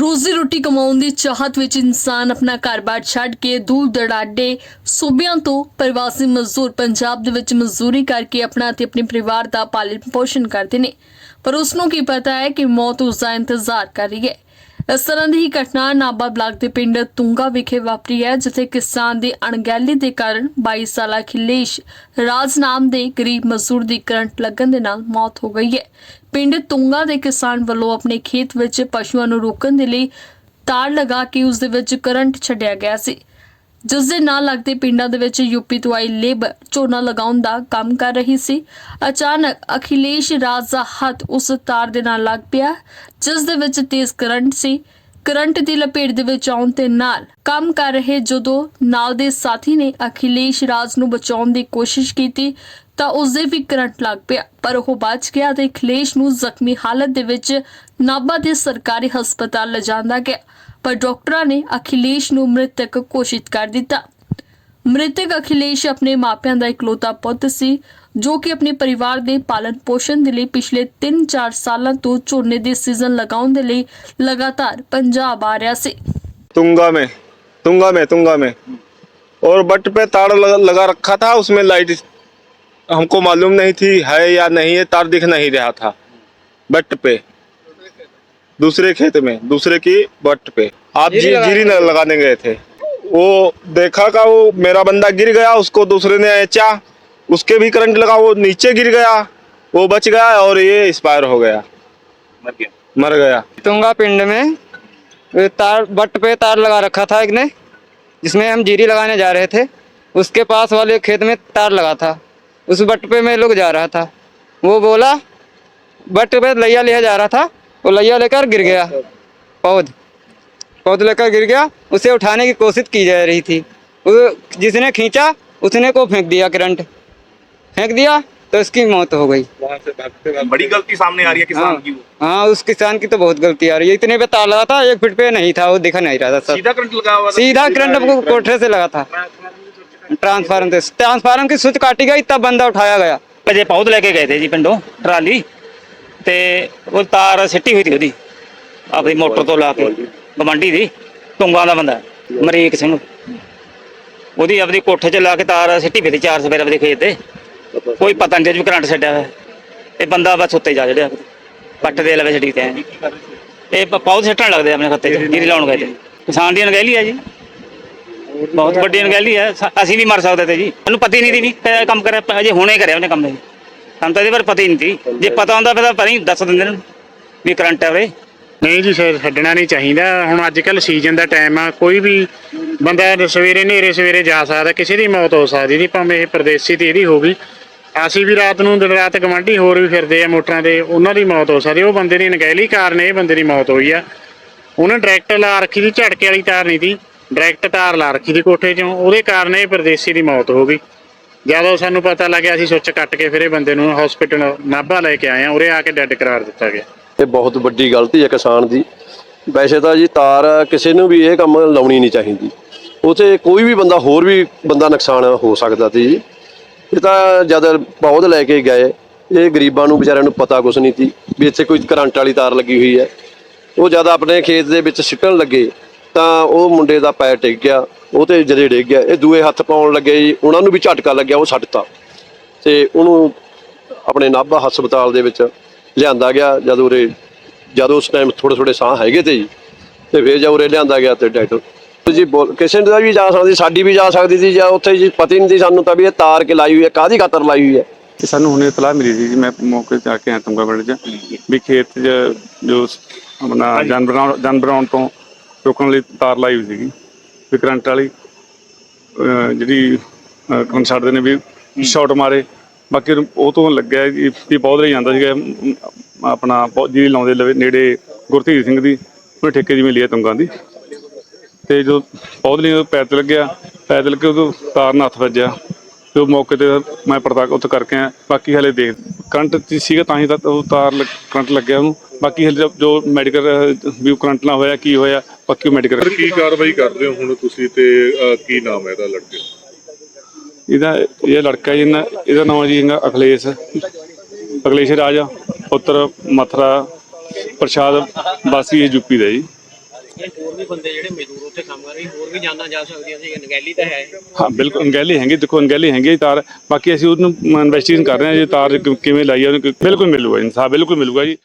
ਰੋਜ਼ੀ ਰੋਟੀ ਕਮਾਉਣ ਦੀ ਚਾਹਤ ਵਿੱਚ ਇਨਸਾਨ ਆਪਣਾ ਘਰ-ਬਾਰ ਛੱਡ ਕੇ ਦੂਰ ਦਰਾਡੇ ਸੂਬਿਆਂ ਤੋਂ ਪ੍ਰਵਾਸੀ ਮਜ਼ਦੂਰ ਪੰਜਾਬ ਦੇ ਵਿੱਚ ਮਜ਼ਦੂਰੀ ਕਰਕੇ ਆਪਣਾ ਤੇ ਆਪਣੇ ਪਰਿਵਾਰ ਦਾ ਪਾਲਣ ਪੋਸ਼ਣ ਕਰਦੇ ਨੇ। ਪਰ ਉਸ ਨੂੰ ਕੀ ਪਤਾ ਹੈ ਕਿ ਮੌਤ ਉਸ ਦਾ ਇੰਤਜ਼ਾਰ ਕਰ ਰਹੀ ਹੈ। ਇਸ ਤਰ੍ਹਾਂ ਦੀ ਹੀ ਘਟਨਾ ਨਾਬਾ ਬਲਾਕ ਦੇ ਪਿੰਡ ਤੁੰਗਾ ਵਿਖੇ ਵਾਪਰੀ ਹੈ, ਜਿੱਥੇ ਕਿਸਾਨ ਦੀ ਅਣਗਹਿਲੀ ਦੇ ਕਾਰਨ 22 ਸਾਲਾ ਖਿਲੇਸ਼ ਰਾਜ ਨਾਮ ਦੇ ਗਰੀਬ ਮਜ਼ਦੂਰ ਦੀ ਕਰੰਟ ਲੱਗਣ ਦੇ ਨਾਲ ਮੌਤ ਹੋ ਗਈ ਹੈ। ਪਿੰਡ ਤੁੰਗਾ ਦੇ ਕਿਸਾਨ ਵੱਲੋਂ ਆਪਣੇ ਖੇਤ ਵਿੱਚ ਪਸ਼ੂਆਂ ਨੂੰ ਰੋਕਣ ਦੇ ਲਈ ਤਾਰ ਲਗਾ ਕੇ ਉਸ ਦੇ ਵਿੱਚ ਕਰੰਟ ਛੱਡਿਆ ਗਿਆ ਸੀ। ਜਿਸ ਦੇ ਨਾਲ ਲੱਗਦੇ ਪਿੰਡਾਂ ਦੇ ਵਿੱਚ ਯੂਪੀ ਤੋਂ ਆਈ ਲੇਬਰ ਝੋਨਾ ਲਗਾਉਣ ਦਾ ਕੰਮ ਕਰ ਰਹੀ ਸੀ। ਅਚਾਨਕ ਅਖਿਲੇਸ਼ ਰਾਜ ਦਾ ਹੱਥ ਉਸ ਤਾਰ ਦੇ ਨਾਲ ਲੱਗ ਪਿਆ, ਜਿਸ ਦੇ ਵਿੱਚ ਤੇਜ਼ ਕਰੰਟ ਸੀ। ਕਰੰਟ ਦੀ ਲਪੇਟ ਦੇ ਵਿੱਚ ਆਉਣ ਤੇ ਨਾਲ ਕੰਮ ਕਰ ਰਹੇ ਜਦੋਂ ਨਾਲ ਦੇ ਸਾਥੀ ਨੇ ਅਖਿਲੇਸ਼ ਰਾਜ ਨੂੰ ਬਚਾਉਣ ਦੀ ਕੋਸ਼ਿਸ਼ ਕੀਤੀ ਤਾਂ ਉਸ ਦੇ ਵੀ ਕਰੰਟ ਲੱਗ ਪਿਆ ਪਰ ਉਹ ਬਚ ਗਿਆ ਤੇ ਅਖਿਲੇਸ਼ ਨੂੰ ਜ਼ਖਮੀ ਹਾਲਤ ਦੇ ਵਿੱਚ ਨਾਭਾ ਦੇ ਸਰਕਾਰੀ ਹਸਪਤਾਲ ਲਿਜਾਂਦਾ ਗਿਆ ਪਰ ਡਾਕਟਰਾਂ ਨੇ ਅਖਿਲੇਸ਼ ਨੂੰ ਮ੍ਰਿਤਕ ਘੋਸ਼ਿਤ ਕਰ ਦਿੱਤਾ ਮ੍ਰਿਤਕ ਅਖਿਲੇਸ਼ ਆਪਣੇ ਮਾਪਿਆਂ ਦਾ ਇਕਲੌਤਾ ਪੁੱਤ ਸੀ ਜੋ ਕਿ ਆਪਣੇ ਪਰਿਵਾਰ ਦੇ ਪਾਲਣ ਪੋਸ਼ਣ ਦੇ ਲਈ ਪਿਛਲੇ 3-4 ਸਾਲਾਂ ਤੋਂ ਝੋਨੇ ਦੇ ਸੀਜ਼ਨ ਲਗਾਉਣ ਦੇ ਲਈ ਲਗਾਤਾਰ ਪੰਜਾਬ ਆ ਰਿਹਾ ਸੀ तुंगा में तुंगा में तुंगा में और बट पे तार लगा, लगा रखा था उसमें लाइट हमको मालूम नहीं थी है या नहीं है तार दिख नहीं रहा था बट पे। दूसरे खेत में दूसरे की बट पे। आप जी, जीरी न लगाने गए थे। वो देखा का वो मेरा बंदा गिर गया उसको दूसरे ने एचा उसके भी करंट लगा वो नीचे गिर गया वो बच गया और ये एक्सपायर हो गया। मर गया। तुंगा पिंड में। तार बट पे तार लगा रखा था एक ने जिसमें हम जीरी लगाने जा रहे थे। उसके पास वाले खेत में तार लगा था। उस बट पे मैं लोग जा रहा था। वो बोला बट पे लैया लिया जा रहा था वो लैया लेकर गिर गया। पौध। पौध लेकर गिर गया उसे उठाने की कोशिश की जा रही थी। जिसने खींचा उसने को फेंक दिया करंट। फेंक दिया तो उसकी मौत हो गई। बड़ी गलती सामने आ रही है किसान हाँ। की हाँ उस किसान की तो बहुत गलती आ रही है। इतने पे ताला था एक फीट पे नहीं था वो दिखा नहीं रहा था सीधा करंट लगा हुआ सीधा करंट कोठरे से लगा था। ट्रांसफार्मर से ट्रांसफार्मर की स्विच काटी गई तब बंदा उठाया गया ਅਜੇ ਪੌਦ ਲੈ ਕੇ ਗਏ ਤੇ ਜੀ ਪਿੰਡੋਂ ਟਰਾਲੀ ਤੇ ਉਹ ਤਾਰ ਸਿੱਟੀ ਹੋਈ ਸੀ ਉਹਦੀ ਆਪਣੀ ਮੋਟਰ ਤੋਂ ਲਾ ਕੇ ਗਵੰਡੀ ਦੀ ਤੁੰਗਾਂ ਦਾ ਬੰਦਾ ਮਰੀਕ ਸਿੰਘ ਉਹਦੀ ਆਪਣੀ ਕੋਠੇ 'ਚ ਲਾ ਕੇ ਤਾਰ ਸਿੱਟੀ ਪਈ ਸੀ ਚਾਰ ਸਵੇਰ ਆਪਦੇ ਖੇਤ ਤੇ ਕੋਈ ਪਤਾ ਨਹੀਂ ਜੇ ਕਰੰਟ ਛੱਡਿਆ ਹੋਇਆ ਇਹ ਬੰਦਾ ਬਸ ਉੱਤੇ ਜਾ ਚੜਿਆ ਪੱਟ ਦੇ ਲਵੇ ਛੱਡੀ ਤੇ ਐਂ। ਇਹ ਪ- ਪੌਦ ਸਿੱਟਣ ਲੱਗਦੇ ਆਪਣੇ ਖੱਤੇ 'ਚ ਜੀਰੀ ਲਾਉਣ ਗਏ ਤੇ ਕਿਸਾਨ ਦੀ ਅਣਗਹਿਲੀ ਹੈ ਜੀ ਬਹੁਤ ਵੱਡੀ ਅਣਗਹਿਲੀ ਹੈ। ਸ- ਅਸੀਂ ਵੀ ਮਰ ਸਕਦੇ ਤੇ ਜੀ। ਮੈਨੂੰ ਪਤਾ ਹੀ ਨਹੀਂ ਸੀ ਵੀ ਇਹ ਕੰਮ ਕਰਿਆ ਅਜੇ ਹੁਣੇ ਕਰਿਆ ਉਹਨੇ ਕੰਮ ਇਹ। ਸਾਨੂੰ ਤਾਂ ਇਹਦੇ ਬਾਰੇ ਪਤਾ ਹੀ ਨਹੀਂ ਸੀ। ਜੇ ਪਤਾ ਹੁੰਦਾ ਫਿਰ ਤਾਂ ਪਤਾ ਹੀ ਦੱਸ ਦਿੰਦੇ ਨੇ ਵੀ ਕਰੰਟ ਹੈ ਉਰੇ। ਨਹੀਂ ਜੀ ਸਰ ਛੱਡਣਾ ਨਹੀਂ ਚਾਹੀਦਾ। ਹੁਣ ਅੱਜ ਕੱਲ ਸੀਜ਼ਨ ਦਾ ਟਾਈਮ ਆ। ਕੋਈ ਵੀ ਬੰਦਾ ਸਵੇਰੇ ਨੇਰੇ ਸਵੇਰੇ ਜਾ ਸਕਦਾ। ਕਿਸੇ ਦੀ ਮੌਤ ਹੋ ਸਕਦੀ ਨਹੀਂ ਭਾਵੇਂ ਇਹ ਪਰਦੇਸੀ ਤੇ ਇਹਦੀ ਹੋ ਗਈ। ਅਸੀਂ ਵੀ ਰਾਤ ਨੂੰ ਦਿਨ ਰਾਤ ਗਵਾਂਢੀ ਹੋਰ ਵੀ ਫਿਰਦੇ ਆ ਮੋਟਰਾਂ ਤੇ। ਉਹਨਾਂ ਦੀ ਮੌਤ ਹੋ ਸਕਦੀ। ਉਹ ਬੰਦੇ ਦੀ ਨਗਹਿਲੀ ਕਾਰਨ ਇਹ ਬੰਦੇ ਦੀ ਮੌਤ ਹੋਈ ਆ। ਉਹਨੇ ਡਾਇਰੈਕਟ ਲਾ ਰੱਖੀ ਸੀ, ਝਟਕੇ ਵਾਲੀ ਤਾਰ ਨਹੀਂ ਦੀ ਡਾਇਰੈਕਟ ਤਾਰ ਲਾ ਰੱਖੀ ਦੀ ਕੋਠੇ 'ਚੋਂ, ਉਹਦੇ ਕਾਰਨ ਇਹ ਪਰਦੇਸੀ ਦੀ ਮੌਤ ਹੋ ਗਈ। ਜਦੋਂ ਸਾਨੂੰ ਪਤਾ ਲੱਗਿਆ, ਅਸੀਂ ਸੁੱਚ ਕੱਟ ਕੇ ਫਿਰ ਇਹ ਬੰਦੇ ਨੂੰ ਹਸਪੀਟਲ ਨਾਭਾ ਲੈ ਕੇ ਆਏ ਆ ਉਰੇ ਆ ਕੇ ਡੈੱਡ ਕਰਾਰ ਦਿੱਤਾ ਗਿਆ। ਇਹ ਬਹੁਤ ਵੱਡੀ ਗਲਤੀ ਹੈ ਕਿਸਾਨ ਦੀ। ਵੈਸੇ ਤਾਂ ਜੀ ਤਾਰ ਕਿਸੇ ਨੂੰ ਵੀ ਇਹ ਕੰਮ ਲਾਉਣੀ ਨਹੀਂ ਚਾਹੀਦੀ। ਉਥੇ ਕੋਈ ਵੀ ਬੰਦਾ, ਹੋਰ ਵੀ ਬੰਦਾ ਨੁਕਸਾਨ ਹੋ ਸਕਦਾ ਸੀ ਜੀ। ਇਹ ਤਾਂ ਜਦ ਪੌਦ ਲੈ ਕੇ ਗਏ, ਇਹ ਗਰੀਬਾਂ ਨੂੰ ਵਿਚਾਰਿਆਂ ਨੂੰ ਪਤਾ ਕੁਛ ਨਹੀਂ ਸੀ ਵੀ ਇੱਥੇ ਕੋਈ ਕਰੰਟ ਵਾਲੀ ਤਾਰ ਲੱਗੀ ਹੋਈ ਹੈ। ਉਹ ਜਦ ਆਪਣੇ ਖੇਤ ਦੇ ਵਿੱਚ ਸਿੱਟਣ ਲੱਗੇ ਤਾਂ ਉਹ ਮੁੰਡੇ ਦਾ ਪੈਰ ਟਿਕ ਗਿਆ ਉਹ ਤੇ ਜਦੇ ਡਿੱਗ ਗਿਆ। ਇਹ ਦੂਏ ਹੱਥ ਪਾਉਣ ਲੱਗੇ ਜੀ ਉਹਨਾਂ ਨੂੰ ਵੀ ਝਟਕਾ ਲੱਗਿਆ ਉਹ ਸੱਟਤਾ। ਤੇ ਉਹਨੂੰ ਆਪਣੇ ਨਾਭਾ ਹਸਪਤਾਲ ਦੇ ਵਿੱਚ ਲਿਆਂਦਾ ਗਿਆ ਜਦ ਉਰੇ ਜਦ ਉਸ ਟਾਈਮ ਥੋੜੇ ਥੋੜੇ ਸਾਹ ਹੈਗੇ ਤੇ ਜੀ ਤੇ ਫਿਰ ਜਦ ਉਰੇ ਲਿਆਂਦਾ ਗਿਆ ਤੇ ਡਾਕਟਰ ਜੀ ਬੋਲ ਕਿਸੇ ਦਾ ਵੀ ਜਾ ਸਕਦੀ ਸਾਡੀ ਵੀ ਜਾ ਸਕਦੀ ਸੀ ਜਾਂ ਉੱਥੇ ਜੀ ਪਤਾ ਨਹੀਂ ਸੀ ਸਾਨੂੰ ਤਾਂ ਵੀ ਇਹ ਤਾਰ ਕੇ ਲਾਈ ਹੋਈ ਹੈ ਕਾਹਦੀ ਖਾਤਰ ਲਾਈ ਹੋਈ ਹੈ? ਕਿ ਸਾਨੂੰ ਹੁਣੇ ਇਤਲਾਹ ਮਿਲੀ ਸੀ ਜੀ ਮੈਂ ਮੌਕੇ ਤੇ ਆ ਕੇ ਆਇਆ ਤੁੰਗਾ ਪਿੰਡ 'ਚ ਵੀ ਖੇਤ 'ਚ ਜੋ ਆਪਣਾ ਜਾਨਵਰਾਂ ਜਾਨਵਰਾਂ ਤੋਂ ਰੋਕਣ ਲਈ ਤਾਰ ਲਾਈ ਹੋਈ ਸੀਗੀ। ਵੀ ਕਰੰਟ ਵਾਲੀ ਅਹ ਜਿਹੜੀ ਕੌਣ ਛੱਡਦੇ ਨੇ ਵੀ ਸ਼ਾਟ ਮਾਰੇ। ਬਾਕੀ ਉਹ ਤੋਂ ਲੱਗਿਆ ਜੀ ਵੀ ਬਹੁਤ ਲਈ ਜਾਂਦਾ ਸੀਗਾ। ਅਮ, ਆਪਣਾ ਪੌ- ਜਿਹੜੀ ਲਾਉਂਦੇ ਲਵੇ ਨੇੜੇ ਗੁਰਧੀਰ ਸਿੰਘ ਦੀ ਉਹਨੇ ਠੇਕੇ ਜਿਵੇਂ ਲਿਆ ਤੁੰਗਾਂ ਦੀ। ਤੇ ਜਦੋਂ ਪੌਦ ਲਈ ਪੈਰ ਤੇ ਲੱਗਿਆ ਪੈਰ ਤੇ ਲੱਗੇ ਉਦੋਂ ਤਾਰ ਨਾਲ ਹੱਥ ਵੱਜਿਆ। ਤੇ ਉਹ ਮੌਕੇ ਤੇ ਮੈਂ ਪੜਤਾਲ ਉੱਥੇ ਕਰਕੇ ਆ ਬਾਕੀ ਹਲੇ ਦੇਖ ਕਰੰਟ ਚ ਸੀਗਾ ਤਾਂ ਹੀ ਤਾਂ ਉਹ ਤਾਰ ਲੱਗ- ਕਰੰਟ ਲੱਗਿਆ ਉਹਨੂੰ। ਬਾਕੀ ਹਲੇ ਜੋ- ਜੋ ਮੈਡੀਕਲ ਵੀ ਉਹ ਕਰੰਟ ਨਾਲ ਹੋਇਆ ਕੀ ਹੋਇਆ ਬਾਕੀ ਮੈਡੀਕਲ ਸਰ ਕੀ ਕਾਰਵਾਈ ਕਰਦੇ ਹੋ ਹੁਣ ਤੁਸੀਂ ਤੇ ਅਹ, ਕੀ ਨਾਮ ਹੈ ਇਹਦਾ ਲੜਕੇ ਦਾ? ਇਹਦਾ ਇਹ ਲੜਕਾ ਜੀ ਇਹਨਾਂ- ਇਹਦਾ ਨਾਮ ਜੀ ਹੈਗਾ ਅਖਲੇਸ਼। ਅਖਲੇਸ਼ ਰਾਜ ਪੁੱਤਰ ਮਥਰਾ ਪ੍ਰਸ਼ਾਦ ਵਾਸੀ ਇਹ ਯੂਪੀ ਦਾ ਜੀ। ਹੋਰ ਵੀ ਬੰਦੇ ਜਿਹੜੇ ਮਜ਼ਦੂਰ ਉੱਥੇ ਕੰਮ ਕਰ ਰਹੇ ਹੋਰ ਵੀ ਜਾਨਾਂ ਜਾ ਸਕਦੀਆਂ ਸੀ ਨਗੈਲੀ ਤਾਂ ਹੈ ਹਾਂ। ਬਿਲਕੁਲ, ਅਣਗਹਿਲੀ ਹੈਗੀ, ਦੇਖੋ, ਅਣਗਹਿਲੀ ਹੈਗੀ ਹੈਗੇ ਤਾਰ, ਬਾਕੀ ਅਸੀਂ ਉਹਨੂੰ ਇਨਵੈਸਟੀਗੇਸ਼ਨ ਕਰ ਰਹੇ ਹਾਂ, ਜੇ ਤਾਰ ਕਿਵੇਂ ਲਾਈ ਹੈ ਉਹਨੂੰ ਬਿਲਕੁਲ ਮਿਲੂਗਾ ਇਨਸਾਫ ਬਿਲਕੁਲ ਮਿਲੂਗਾ ਜੀ।